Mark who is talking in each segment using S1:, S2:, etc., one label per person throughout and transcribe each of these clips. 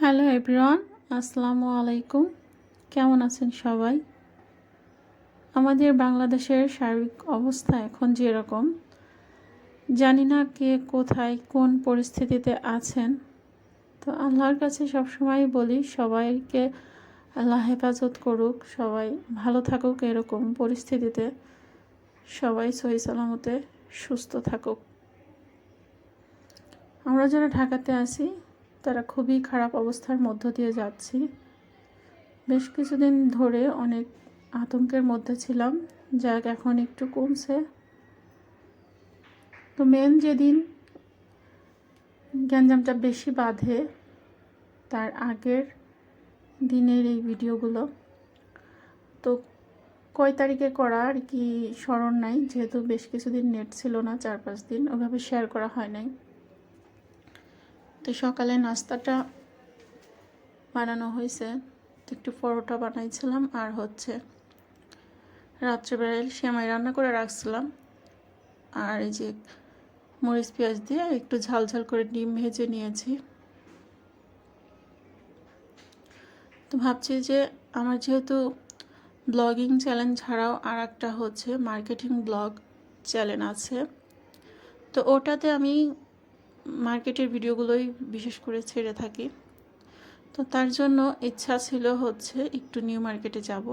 S1: Hello everyone আসসালামু আলাইকুম কেমন আছেন সবাই? আমাদের বাংলাদেশের সার্বিক অবস্থা এখন যেরকম, জানি না কে কোথায় কোন পরিস্থিতিতে আছেন। তো আল্লাহর কাছে সবসময় বলি, সবাইকে আল্লাহ হেফাজত করুক, সবাই ভালো থাকুক এরকম পরিস্থিতিতে, সবাই সহি সালামতে সুস্থ থাকুক। আমরা যারা ঢাকাতে আছি তারা খুবই খারাপ অবস্থার মধ্য দিয়ে যাচ্ছি। বেশ কিছুদিন ধরে অনেক আতঙ্কের মধ্যে ছিলাম যাক এখন একটু কমছে। তো মেন যেদিন গ্যাঞ্জামটা বেশি বাঁধে, তার আগের দিনের এই ভিডিওগুলো। তো কয় তারিখে করা আর কি স্মরণ নাই, যেহেতু বেশ কিছুদিন নেট ছিল না, চার পাঁচ দিন। ওভাবে শেয়ার করা হয় নাই। তো সকালে নাস্তাটা বানানো হয়েছে। একটু পরোটা বানাইছিলাম আর হচ্ছে রাত্রেবেলায় সেমাই রান্না করে রাখছিলাম। আর এই যে মরিচ পেঁয়াজ দিয়ে একটু ঝাল ঝাল করে ডিম ভেজে নিয়েছি। তো ভাবছি যে আমার যেহেতু ব্লগিং চ্যানেল ছাড়াও আর একটা হচ্ছে মার্কেটিং ব্লগ চ্যানেল আছে। তো ওটাতে আমি মার্কেটের ভিডিওগুলোই বিশেষ করে ছেড়ে থাকি। তো তার জন্য ইচ্ছা ছিল হচ্ছে একটু নিউ মার্কেটে যাব।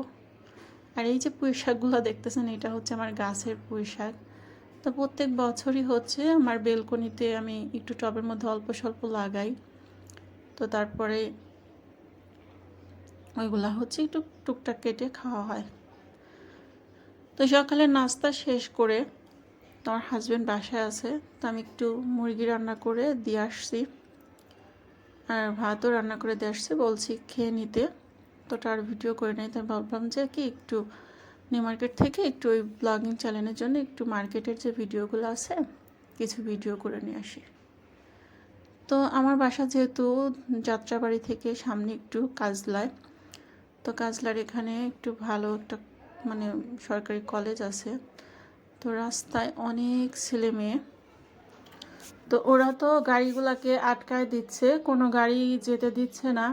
S1: আর এই যে পুঁই শাকগুলো দেখতেছেন, এটা হচ্ছে আমার গাছের পুঁই শাক তো প্রত্যেক বছরই হচ্ছে আমার বেলকনিতে আমি একটু টবের মধ্যে অল্প স্বল্প লাগাই। তো তারপরে ওইগুলা হচ্ছে একটু টুকটাক কেটে খাওয়া হয়। তো সকালে নাস্তা শেষ করে আমার হাজব্যান্ড বাসায় আছে, তো আমি একটু মুরগি রান্না করে দিয়ে আসছি। আর ভাতও রান্না করে দিয়ে আসছি, বলছি খেয়ে নিতে। তো তার ভিডিও করে নেই, তাই ভাবলাম যে কি একটু নিউ মার্কেট থেকে একটু ওই ব্লগিং চ্যানেলের জন্য একটু মার্কেটের যে ভিডিওগুলো আছে, কিছু ভিডিও করে নিয়ে আসি। তো আমার বাসা যেহেতু যাত্রাবাড়ি থেকে সামনে একটু কাজলায় তো কাজলার এখানে একটু ভালো একটা মানে সরকারি কলেজ আছে। তো রাস্তায় অনেক ছেলে মেয়ে। তো ওরা তো গাড়িগুলাকে আটকায় দিচ্ছে, কোনো গাড়ি যেতে দিচ্ছে না।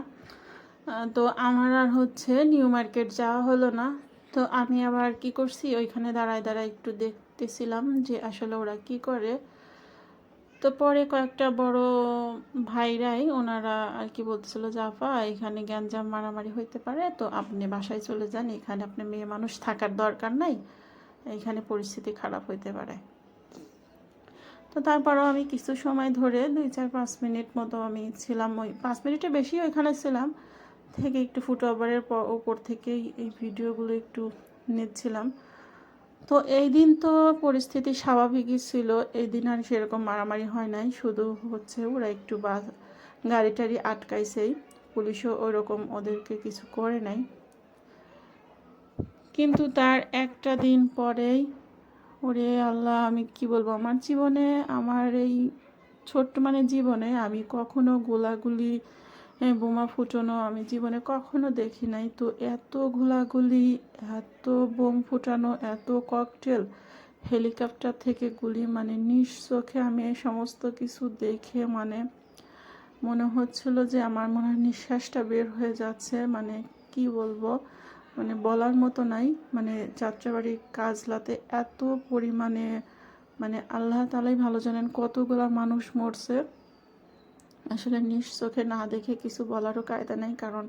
S1: তো আমার আর হচ্ছে নিউ মার্কেট যাওয়া হলো না। তো আমি আবার কি করছি, ওইখানে দাঁড়ায় দাঁড়ায় একটু দেখতেছিলাম যে আসলে ওরা কি করে। তো পরে কয়েকটা বড় ভাইরাই, ওনারা আর কি বলতেছিল, জাফা, এখানে গ্যাঞ্জাম মারামারি হইতে পারে, তো আপনি বাসায় চলে যান, এখানে আপনি মেয়ে মানুষ থাকার দরকার নাই। এখানে পরিস্থিতি খারাপ হইতে পারে। তো তারপরও আমি কিছু সময় ধরে দুই চার পাঁচ মিনিট মতো আমি ছিলাম ওই, পাঁচ মিনিটের বেশি ওইখানে ছিলাম। থেকে একটু ফুটওভারের ওপর থেকেই এই ভিডিওগুলো একটু নিচ্ছিলাম। তো এই দিন তো পরিস্থিতি স্বাভাবিকই ছিল, এই দিন আর সেরকম মারামারি হয় নাই। শুধু হচ্ছে ওরা একটু বাস গাড়ি টাড়ি আটকাইছেই। পুলিশও ওরকম ওদেরকে কিছু করে নাই। কিন্তু তার একটা দিন পরেই, ওরে আল্লাহ, আমি কি বলব? আমার জীবনে, আমার এই ছোট্ট মানে জীবনে আমি কখনো গোলাগুলি বোমা ফুটানো আমি জীবনে কখনো দেখি নাই। তো এত গোলাগুলি, এত বোম ফুটানো, এত ককটেল হেলিকপ্টার থেকে গুলি মানে নিজ চোখে আমি এই সমস্ত কিছু দেখে মানে মনে হচ্ছিল যে আমার মনে হয় নিঃশ্বাসটা বের হয়ে যাচ্ছে। মানে কি বলব? মানে বলার মতো নাই। মানে যাত্রাবাড়ির কাজলাতে এত পরিমাণে মানে আল্লাহ তালাই ভালো জানেন কতগুলা মানুষ মরছে। আসলে নিজ চোখে না দেখে কিছু বলারও কায়দা নাই, কারণ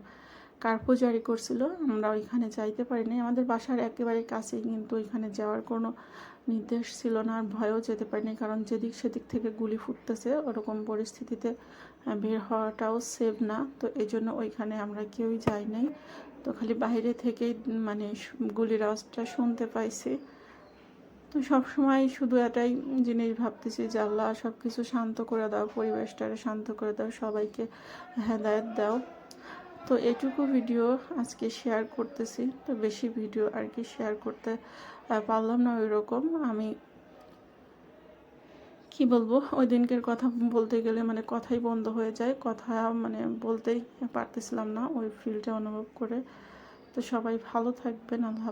S1: কার্পো জারি করছিল, আমরা ওইখানে যাইতে পারিনি। আমাদের বাসার একেবারে কাছেই কিন্তু ওইখানে যাওয়ার কোনো নির্দেশ ছিল না, আর ভয়ও যেতে পারিনি, কারণ যেদিক সেদিক থেকে গুলি ফুটতেছে, ওরকম পরিস্থিতিতে বের হওয়াটাও সেভ না। তো এই জন্য ওইখানে আমরা কেউই যাই নাই। তো খালি বাইরে থেকেই মানে গুলির আওয়াজটা শুনতে পাইছি। তো সবসময় শুধু এটাই জিনিস ভাবতেছি যে আল্লাহ সব কিছু শান্ত করে দাও, পরিবেশটারে শান্ত করে দাও, সবাইকে হেদায়ত দাও। তো এটুকু ভিডিও আজকে শেয়ার করতেছি। তো বেশি ভিডিও আর কি শেয়ার করতে পারলাম না ওই রকম আমি কি বলব ওই দিনকের কথা বলতে গেলে মানে কথাই বন্ধ হয়ে যায়। কথা মানে বলতেই পারতেছিলাম না ওই ফিলটা অনুভব করে। তো সবাই ভালো থাকবেন, আল্লাহ